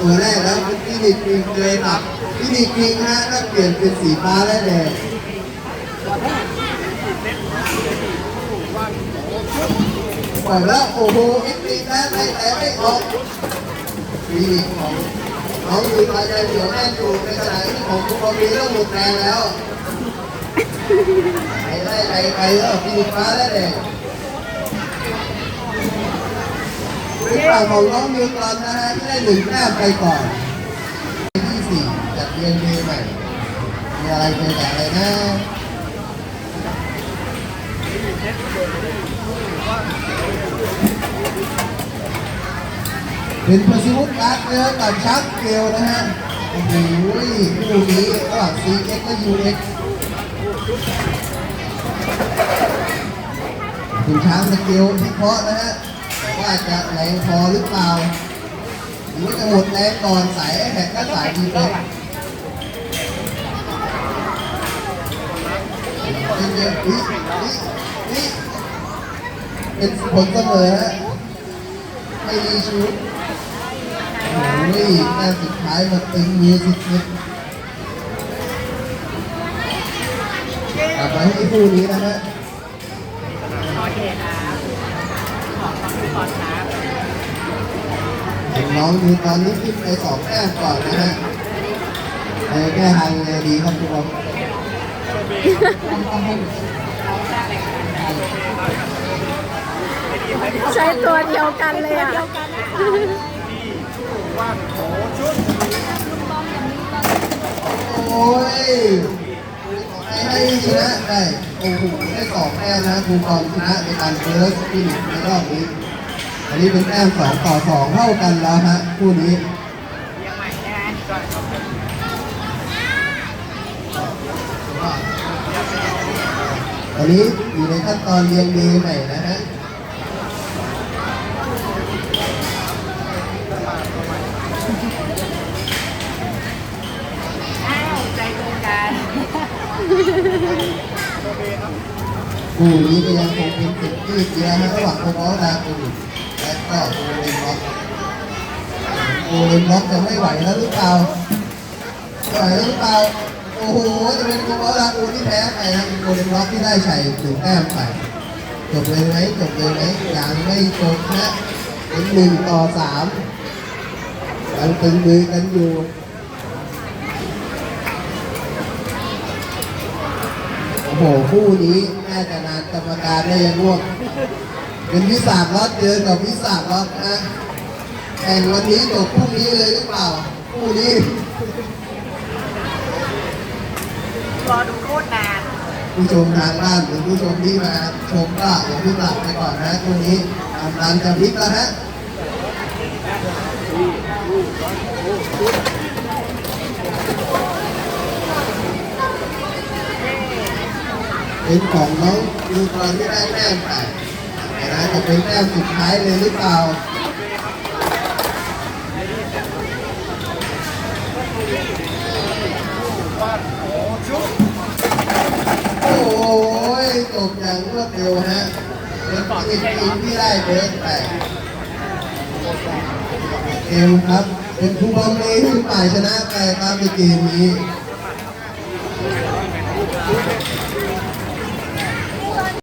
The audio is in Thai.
ตัวแรกแล้วเป็นฟินิกปิงเลยครับฟินิกปิงฮะถ้าเปลี่ยนเป็นสีฟ้าและแดงปล่อยแล้วโอ้โหเอ็กซ์ตีแล้วไม่แต่ไม่ออกฟินิกของน้องคือมาใจเหนียวแน่นอยู่ในขณะที่ของคุณบอมีเริ่มหมดแรงแล้วไปไล่ไปไปแล้วฟินิกฟ้าและแดง เป็นฝั่งของน้องมิวตอนนะฮะที่ได้หนึ่งแต้มไปก่อนที่สี่จัดเรียนเใหม่มีอะไรเป็นแต่อะไรนะเป็นพาซิวุฒการ์ดเนื้อกับชักเกลนะฮะโอ้โหคู่นี้ระหว่าง CX และ UX คุณช้างสเกลที่เพาะนะฮะ ว่าจะแรงพอหรือเปล่าหรือว่าจะหมดแรงก่อนสายแหกก็สายดีไปเยอะๆอุ๊ยอุ๊ยอุ๊ยเป็นผลเสมอฮะไม่มีชุดโอ้ยแต้มสุดท้ายมาตึงมือสุดๆกลับมาที่คู่นี้นะฮะโอเคครับขอบ คุณก่อนครับน้องมีตอนนี้ขึ้นไปสองแต้มก่อนนะฮะเออแก้ทางยังไงดีครับทุกคนใช้ตัวเดียวกันเลยอะโอ้ยให้ชนะได้โอ้โหได้สองแต้มนะครูกองชนะในการเฟิร์สฟินิชในรอบนี้ อันนี้เป็นแต้มสองต่อสองเท่ากันแล้วฮะคู่นี้ยังใหม่นะฮะก่อนครับตอนนี้อยู่ในขั้นตอนเรียงดีใหม่นะฮะอ้าวใจตรงกันคู่นี้ก็ยังคงเป็นสิ่งที่เสียนะระหว่างโคบอลดาคูและก็โอเลนล็อกโอเลนล็อกจะไม่ไหวแล้วหรือเปล่าไหวแล้วหรือเปล่าโอ้โหจะเป็นโคบอลดาคูที่แพ้ไปนะโอเลนล็อกที่ได้ชัยถึงแต้มไปจบเลยไหมจบเลยไหมยังไม่จบนะเป็นหนึ่งต่อสามยังตึงมือกันอยู่โอ้โหคู่นี้น่าจะนานกรรมการได้ยังง่วง เป็นวิสาขล็อตเจอกับวิสาขล็อตนะแข่งวันนี้จบพรุ่งนี้เลยหรือเปล่าคู่นี้รอดูโคตรนาน ผู้ชมทางบ้านหรือผู้ชมที่มาชมก็อย่าเพิ่งหลับไปก่อนนะคู่นี้กำลังจะพลิกแล้วฮะเป็นของน้องดูตอนที่ได้แต้มไปแต่ นะจะเป็นแต้มสุดท้ายเลยหรือเปล่าโอ้ยจบอย่างรวดเร็วฮะเป็นทีมที่ได้เบสไปเกมครับ เป็นผู้บอลเมย์ที่ฝ่ายชนะไปครับในเกมนี้